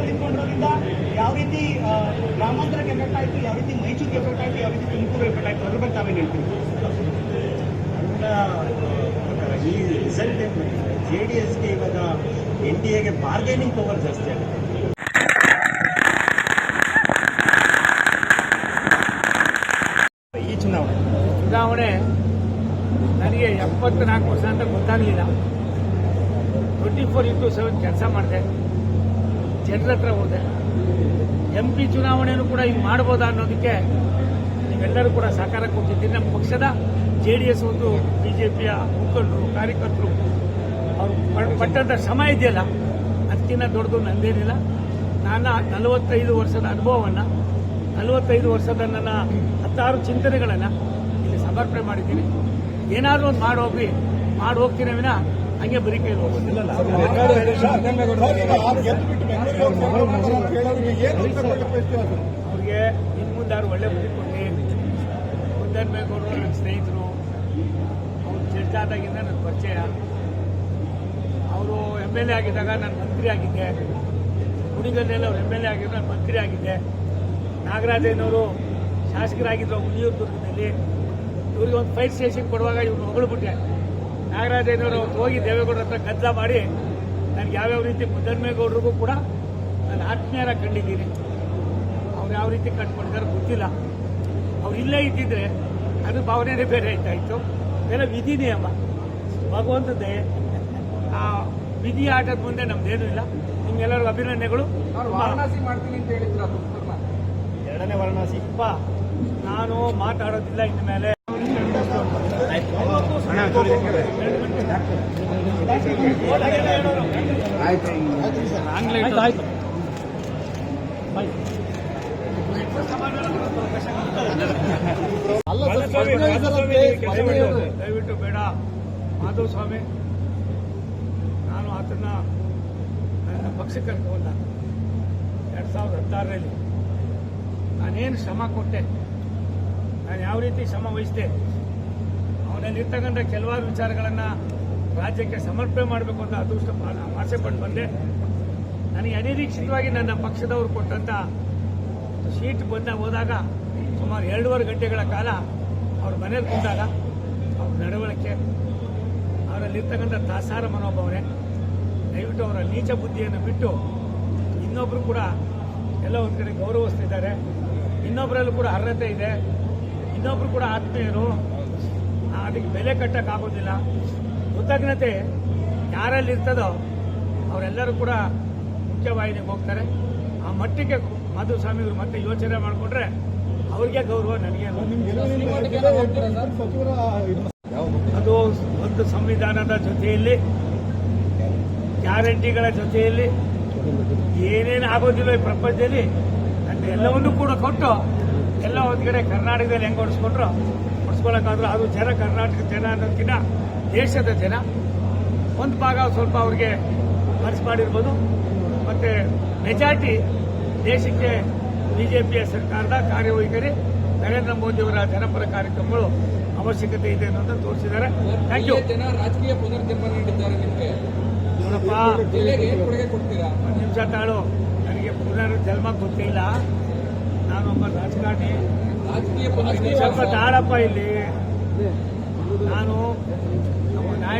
ಅವ್ರು ಮಂಡ್ಯದಲ್ಲಿ ಯಾವ ರೀತಿ ಗ್ರಾಮಾಂತರಕ್ಕೆ ಎಫೆಕ್ಟ್ ಆಯಿತು ಯಾವ ರೀತಿ ಮೈಸೂರಿಗೆ ಎಫೆಕ್ಟ್ ಆಯಿತು ಯಾವ ರೀತಿ ತುಮಕೂರು ಎಫೆಕ್ಟ್ ಆಯಿತು ಅದ್ರ ಬಗ್ಗೆ ತಾವೇನು ಹೇಳ್ತೀವಿ ಈ ರಿಸಲ್ಟ್ ಏನು ಜೆ ಡಿ ಎಸ್ಗೆ ಇವಾಗ ಎನ್ ಡಿ ಎಗೆ ಬಾರ್ಗೇನಿಂಗ್ ಪವರ್ ಜಾಸ್ತಿ ಆಗುತ್ತೆ. ಈ ಚುನಾವಣೆ. ಚುನಾವಣೆ ನನಗೆ ಎಪ್ಪತ್ನಾಲ್ಕು ವರ್ಷ ಅಂತ ಗೊತ್ತಾಗಲಿಲ್ಲ. ಟ್ವೆಂಟಿ ಫೋರ್ ಇಂಟು ಸೆವೆನ್ ಕೆಲಸ ಮಾಡಿದೆ. ಜನರ ಹತ್ರ ಹೋದೆ. ಎಂ ಪಿ ಚುನಾವಣೆಯೂ ಕೂಡ ಹಿಂಗೆ ಮಾಡ್ಬೋದಾ ಅನ್ನೋದಕ್ಕೆ ನೀವೆಲ್ಲರೂ ಕೂಡ ಸಹಕಾರ ಕೊಟ್ಟಿದ್ದೀರಿ. ನಮ್ಮ ಪಕ್ಷದ ಜೆ ಡಿ ಎಸ್ ಒಂದು ಬಿ ಜೆ ಪಿಯ ಮುಖಂಡರು, ಕಾರ್ಯಕರ್ತರು, ಅವರು ಪಟ್ಟಂಥ ಶ್ರಮ ಇದೆಯಲ್ಲ ಅದಕ್ಕಿಂತ ದೊಡ್ಡದು ನಂದೇನಿಲ್ಲ. ನನ್ನ ನಲವತ್ತೈದು ವರ್ಷದ ಅನುಭವವನ್ನು, ನಲವತ್ತೈದು ವರ್ಷದ ನನ್ನ ಹತ್ತಾರು ಚಿಂತನೆಗಳನ್ನು ಇಲ್ಲಿ ಸಮರ್ಪಣೆ ಮಾಡಿದ್ದೀನಿ. ಏನಾದರೂ ಒಂದು ಮಾಡೋಗಿ ಹೋಗಿ ಮಾಡಿ ಹೋಗ್ತೀನಿ ವಿನ. ಹಂಗೆ ಬರೀ ಕೈ ಅವ್ರಿಗೆ ಇನ್ನು ಮುಂದೆ ಯಾರು ಒಳ್ಳೆ ಬುದ್ಧಿ ಕೊಡಿ ಮುದ್ದನ್ಮೇಗೌಡರು ನನ್ನ ಸ್ನೇಹಿತರು ಅವ್ರು ಜಡ್ಜಾದಾಗಿಂದ ನನ್ನ ಪರಿಚಯ ಅವರು ಎಂ ಎಲ್ ಎ ಆಗಿದ್ದಾಗ ನಾನು ಮಂತ್ರಿ ಆಗಿದ್ದೆ ಕುಣಿಗಲ್ಲೆಲ್ಲ ಅವ್ರು ಎಂ ಎಲ್ ಎ ಆಗಿದ್ರು ನಾನು ಮಂತ್ರಿ ಆಗಿದ್ದೆ ನಾಗರಾಜಯ್ಯನವರು ಶಾಸಕರಾಗಿದ್ದರು ಹುಲಿಯೂರು ದುರ್ಗದಲ್ಲಿ ಇವ್ರಿಗೆ ಒಂದು ಫೈರ್ ಸ್ಟೇಷನ್ ಕೊಡುವಾಗ ಇವ್ರು ಹೊಗಳ್ಬಿಟ್ಟೆ ನಾಗರಾಜಯ್ಯನವರು ಅವತ್ತು ಹೋಗಿ ದೇವೇಗೌಡರ ಹತ್ರ ಕದ್ದ ಮಾಡಿ ನನಗೆ ಯಾವ್ಯಾವ ರೀತಿ ಮುದ್ದನ್ಮೇಗೌಡರಿಗೂ ಕೂಡ ನಾನು ಆತ್ಮೀಯರ ಕಂಡಿದ್ದೀನಿ. ಅವ್ರು ಯಾವ ರೀತಿ ಕಟ್ಕೊಂಡಿದ್ದಾರೆ ಗೊತ್ತಿಲ್ಲ. ಅವ್ರು ಇಲ್ಲೇ ಇದ್ದಿದ್ರೆ ಅದು ಭಾವನೆನೇ ಬೇರೆ ಇತ್ತು ಬೇರೆ ವಿಧಿ ನಿಯಮ. ಭಗವಂತದ್ದೇ ಆ ವಿಧಿ ಆಟದ ಮುಂದೆ ನಮ್ದೇನೂ ಇಲ್ಲ. ನಿಮ್ಗೆಲ್ಲರಿಗೂ ಅಭಿನಂದನೆಗಳು. ವಾರಣಾಸಿ ಮಾಡ್ತೀನಿ ಅಂತ ಹೇಳಿದ್ರು ಎರಡನೇ ವಾರಣಾಸಿ. ಅಪ್ಪ ನಾನು ಮಾತಾಡೋದಿಲ್ಲ ಇನ್ನು ಮೇಲೆ ದಯವಿಟ್ಟು ಬೇಡ ಮಾಧವ ಸ್ವಾಮಿ ನಾನು ಆತನ ನನ್ನ ಪಕ್ಷ ಕರ್ಕೊಂಡ ಎರಡ್ ಸಾವಿರದ ಹದಿನಾರರಲ್ಲಿ ನಾನೇನು ಶ್ರಮ ಕೊಟ್ಟೆ ನಾನು ಯಾವ ರೀತಿ ಶ್ರಮ ವಹಿಸಿದೆ ಅವನಲ್ಲಿ ಇರ್ತಕ್ಕಂಥ ಕೆಲವಾರು ವಿಚಾರಗಳನ್ನು ರಾಜ್ಯಕ್ಕೆ ಸಮರ್ಪಣೆ ಮಾಡಬೇಕು ಅಂತ ಅದೃಷ್ಟ ಆಸೆ ಪಟ್ಟು ಬಂದೆ. ನನಗೆ ಅನಿರೀಕ್ಷಿತವಾಗಿ ನನ್ನ ಪಕ್ಷದವರು ಕೊಟ್ಟಂತ ಸೀಟ್ ಬಂದ ಹೋದಾಗ ಸುಮಾರು ಎರಡೂವರೆ ಗಂಟೆಗಳ ಕಾಲ ಅವ್ರ ಮನೇಲಿ ಕೂತಾಗ, ಅವ್ರ ನಡವಳಿಕೆ ಅವರಲ್ಲಿರ್ತಕ್ಕಂಥ ದಾಸಾರ ಮನೋಭಾವನೆ, ದಯವಿಟ್ಟು ಅವರ ನೀಚ ಬುದ್ಧಿಯನ್ನು ಬಿಟ್ಟು ಇನ್ನೊಬ್ಬರು ಕೂಡ ಎಲ್ಲ ಒಂದು ಕಡೆ ಗೌರವಿಸ್ತಿದ್ದಾರೆ. ಇನ್ನೊಬ್ಬರಲ್ಲೂ ಕೂಡ ಅರ್ಹತೆ ಇದೆ. ಇನ್ನೊಬ್ಬರು ಕೂಡ ಆತ್ಮೀಯರು, ಅದಕ್ಕೆ ಬೆಲೆ ಕಟ್ಟಕ್ಕಾಗೋದಿಲ್ಲ. ಕೃತಜ್ಞತೆ ಯಾರಲ್ಲಿ ಇರ್ತದೋ ಅವರೆಲ್ಲರೂ ಕೂಡ ಮುಖ್ಯವಾಹಿನಿಗೆ ಹೋಗ್ತಾರೆ. ಆ ಮಟ್ಟಿಗೆ ಮಾಧುಸ್ವಾಮಿ ಅವರು ಮತ್ತೆ ಯೋಚನೆ ಮಾಡಿಕೊಂಡ್ರೆ ಅವ್ರಿಗೆ ಗೌರವ, ನನಗೆ ಅದು ಒಂದು ಸಂವಿಧಾನದ ಜೊತೆಯಲ್ಲಿ, ಗ್ಯಾರಂಟಿಗಳ ಜೊತೆಯಲ್ಲಿ, ಏನೇನು ಆಗೋದಿಲ್ಲ ಈ ಪ್ರಪಂಚದಲ್ಲಿ, ನನ್ನ ಎಲ್ಲವನ್ನೂ ಕೂಡ ಕೊಟ್ಟು ಎಲ್ಲ ಒಂದು ಕಡೆ ಕರ್ನಾಟಕದಲ್ಲಿ ಹೆಂಗೆ ಹೊಡಿಸ್ಕೊಂಡ್ರು ಹೊಡಿಸ್ಕೊಳಕ್ಕಾದ್ರೂ ಅದು ಜನ ಕರ್ನಾಟಕ ಜನ ಅನ್ನೋದಕ್ಕಿಂತ ದೇಶದ ಜನ. ಒಂದು ಭಾಗ ಸ್ವಲ್ಪ ಅವ್ರಿಗೆ ಖರ್ಚು ಮಾಡಿರ್ಬೋದು. ಮತ್ತೆ ಮೆಜಾರಿಟಿ ದೇಶಕ್ಕೆ ಬಿಜೆಪಿಯ ಸರ್ಕಾರದ ಕಾರ್ಯವೈಖರಿ ನರೇಂದ್ರ ಮೋದಿಯವರ ಜನಪರ ಕಾರ್ಯಕ್ರಮಗಳು ಅವಶ್ಯಕತೆ ಇದೆ ಅನ್ನೋದನ್ನು ತೋರಿಸಿದ್ದಾರೆ. ಥ್ಯಾಂಕ್ ಯು ಜನ ರಾಜಕೀಯ ಪುನರ್ಜನ್ಮ ನೀಡಿದ್ದಾರೆ ನಿಮಗೆ. ನೋಡಪ್ಪ. ಕೊಡ್ತೀರಾ? ಒಂದು ನಿಮಿಷ ತಾಳು. ನನಗೆ ಪುನರ್ ಜನ್ಮ ಗೊತ್ತಿಲ್ಲ. ನಾನೊಬ್ಬ ರಾಜಕಾರಣಿ. ರಾಜಕೀಯ ಸ್ವಲ್ಪ ಪುನರ್ಜನ್ಮ ತಾಳಪ್ಪ ಇಲ್ಲಿ. ನಾನು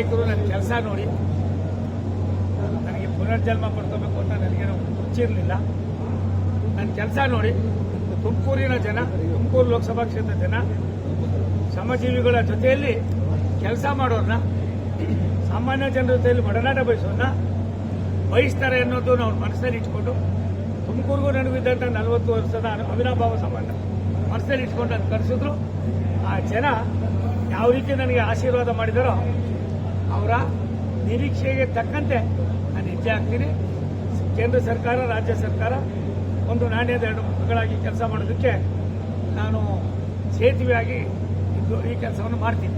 ನಾಯಕರು ನನ್ನ ಕೆಲಸ ನೋಡಿ. ನನಗೆ ಪುನರ್ಜನ್ಮ ಪಡ್ಕೋಬೇಕು ಅಂತ ನನಗೇನು ಹುಚ್ಚಿರಲಿಲ್ಲ. ನನ್ನ ಕೆಲಸ ನೋಡಿ, ತುಮಕೂರಿನ ಜನ, ತುಮಕೂರು ಲೋಕಸಭಾ ಕ್ಷೇತ್ರದ ಜನ ಶ್ರಮಜೀವಿಗಳ ಜೊತೆಯಲ್ಲಿ ಕೆಲಸ ಮಾಡೋರನ್ನ ಸಾಮಾನ್ಯ ಜನರ ಜೊತೆಯಲ್ಲಿ ಒಡನಾಟ ಬಯಸೋರನ್ನ ಬಯಸ್ತಾರೆ ಅನ್ನೋದು ನಾವು ಮನಸ್ಸಲ್ಲಿ ಇಟ್ಕೊಂಡು, ತುಮಕೂರಿಗೂ ನನಗಿದ್ದಂಥ ನಲವತ್ತು ವರ್ಷದ ಅವಿನಾಭಾವ ಸಂಬಂಧ ಮನಸ್ಸಲ್ಲಿ ಇಟ್ಕೊಂಡು ಅದು ಕರೆಸಿದ್ರು, ಆ ಜನ ಯಾವ ರೀತಿ ನನಗೆ ಆಶೀರ್ವಾದ ಮಾಡಿದಾರೋ ಅವರ ನಿರೀಕ್ಷೆಗೆ ತಕ್ಕಂತೆ ನಾನು ಹೆಜ್ಜೆ ಹಾಕ್ತೀನಿ ಕೇಂದ್ರ ಸರ್ಕಾರ, ರಾಜ್ಯ ಸರ್ಕಾರ ಒಂದು ನಾಣ್ಯದ ಎರಡು ಮುಖಗಳಾಗಿ ಕೆಲಸ ಮಾಡೋದಕ್ಕೆ ನಾನು ಸೇತುವೆಯಾಗಿ ಈ ಕೆಲಸವನ್ನು ಮಾಡ್ತೀನಿ.